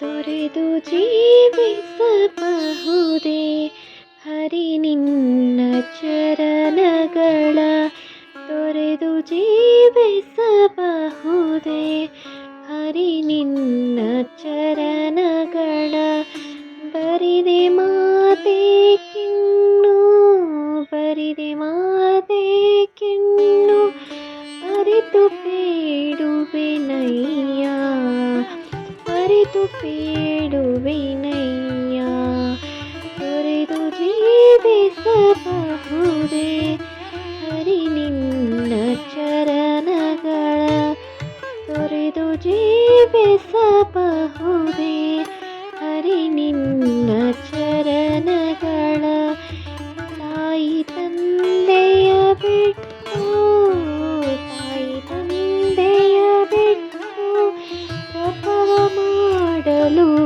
ತೊರೆದು ಜೀವಿಸಬಹುದೇ ಹರಿ ನಿನ್ನ ಚರಣಗಳ ತೊರೆದು ಜೀವಿಸಬಹುದೇ ಹರಿ ನಿನ್ನ ಚರಣಗಳ ಬರಿದೆ ಮಾತೆ ಕಿಣ್ಣು ಬರಿದೆ ಮಾತೆ ಕಿಣ್ಣು ಅರಿತು ಬೇಡುವೆನಯ್ಯ ಅರಿತು ಬೇಡುವೆನಯ್ಯ ತೊರೆದು ಜೀವಿಸಬಹುದೇ. ಹರಿ ನಿನ್ನ ಚರಣಗಳ. ತೊರೆದು ಜೀವಿಸಬಹುದೇ.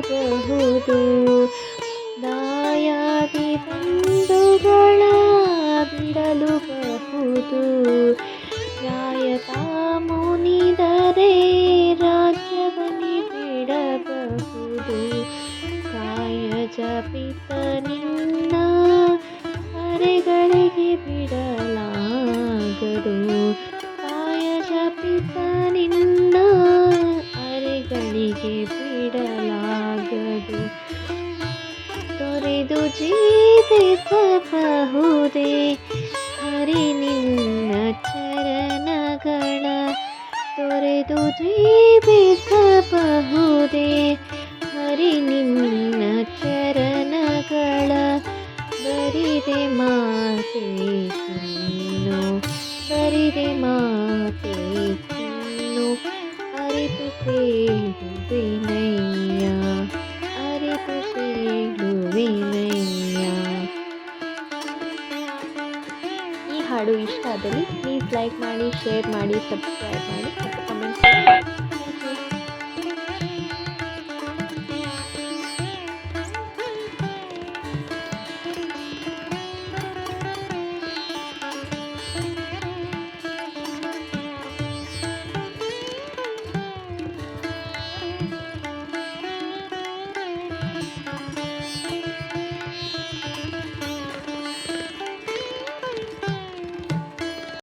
ಬಹುದು ದಾಯಾದಿ ಬಂಧುಗಳ ಬಿಡಲು ಬಹುದು. ರಾಯತ ಮುನಿದರೆ ರಾಜ್ಯವನಿ ಬಿಡಬಹುದು. ಕಾಯ ಜಪಿತ ನಿನ್ನ ಅರೆಗಳಿಗೆ ಬಿಡಲಾಗದು. ಕಾಯ ಜಪಿತ ನಿನ್ನ ಅರೆಗಳಿಗೆ ಬಿಡಲಾಗದು ತೊರೆದು ಜೀವಿಸಬಹುದೇ? ಹರಿ ನಿನ್ನ ಚರಣಗಳ ತೊರೆದು ಜೀವಿಸಬಹುದೇ? ಹರಿ ನಿನ್ನ ಚರಣಗಳ, ಬರಿದೆ ಮಾತೆ ಕಿನ್ನು ಬರಿದೆ ಮಾತೆ ಕಿನ್ನು ಅರಿತು ಬೇಡುವೆನಯ್ಯ ಹಾಡು ಇಷ್ಟ ಆದಲ್ಲಿ ಪ್ಲೀಸ್ ಲೈಕ್ ಮಾಡಿ ಶೇರ್ ಮಾಡಿ ಸಬ್ಸ್ಕ್ರೈಬ್ ಮಾಡಿ ಮತ್ತು ಮಾಡಿ.